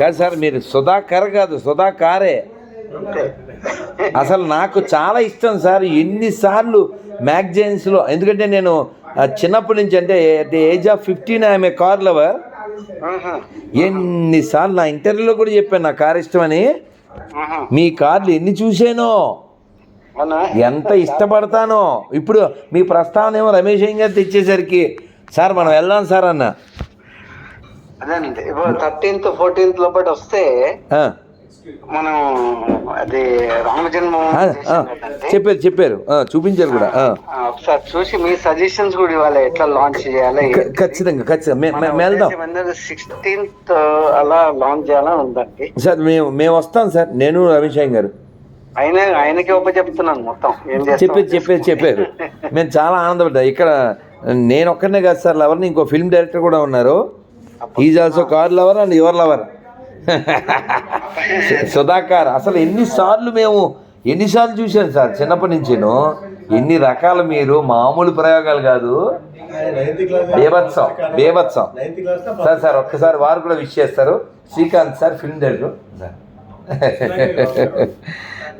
కాదు సార్ మీరు సుధాకర్ కాదు సుధాకారే. అసలు నాకు చాలా ఇష్టం సార్ ఎన్నిసార్లు మ్యాగజైన్స్లో ఎందుకంటే నేను చిన్నప్పటి నుంచి అంటే the age of fifteen I'm a car lover ఎన్నిసార్లు నా ఇంటర్వ్యూలో కూడా చెప్పాను నా కార్ ఇష్టమని. మీ కార్లు ఎన్ని చూసానో ఎంత ఇష్టపడతానో? ఇప్పుడు మీ ప్రస్తావన ఏమో రమేష్ గారు తెచ్చేసరికి. సార్ మనం వెళ్దాం సార్ అన్న. అదేనండి. ఇప్పుడు థర్టీన్త్ ఫోర్టీన్త్ లోపల వస్తే మనం అది రామ జన్మభూమి ఆ, ఆ, చేసాం కదండి. చెప్పారు చెప్పారు. చూపించారు కూడా. ఒకసారి చూసి మీ సజెషన్స్ కూడా ఇవ్వాలి ఎట్లా లాంచ్ చేయాలి ఖచ్చితంగా ఖచ్చితంగా. సిక్స్టీన్త్ అలా లాంచ్ చేయాలని ఉందండి. సార్ మేము మేము వస్తాం సార్. నేను అయ్య గారు. ఆయన ఆయనకే ఒప్ప చెప్తున్నాను మొత్తం. ఏం చెప్పారు చెప్పారు చెప్పారు. మేము చాలా ఆనందపడ్డా. ఇక్కడ నేను ఒక్కనే కాదు సార్ లవర్ని ఇంకో ఫిల్మ్ డైరెక్టర్ కూడా ఉన్నారు. Is also car lover and your lover Sudhakar అసలు ఎన్నిసార్లు మేము ఎన్నిసార్లు చూశాను సార్ చిన్నప్పటి నుంచిను? ఎన్ని రకాలు మీరు మామూలు ప్రయోగాలు కాదు. బేభత్సం బేభత్సం. సార్ సార్ ఒక్కసారి వారు కూడా విష్ చేస్తారు. Srikanth sir film director sir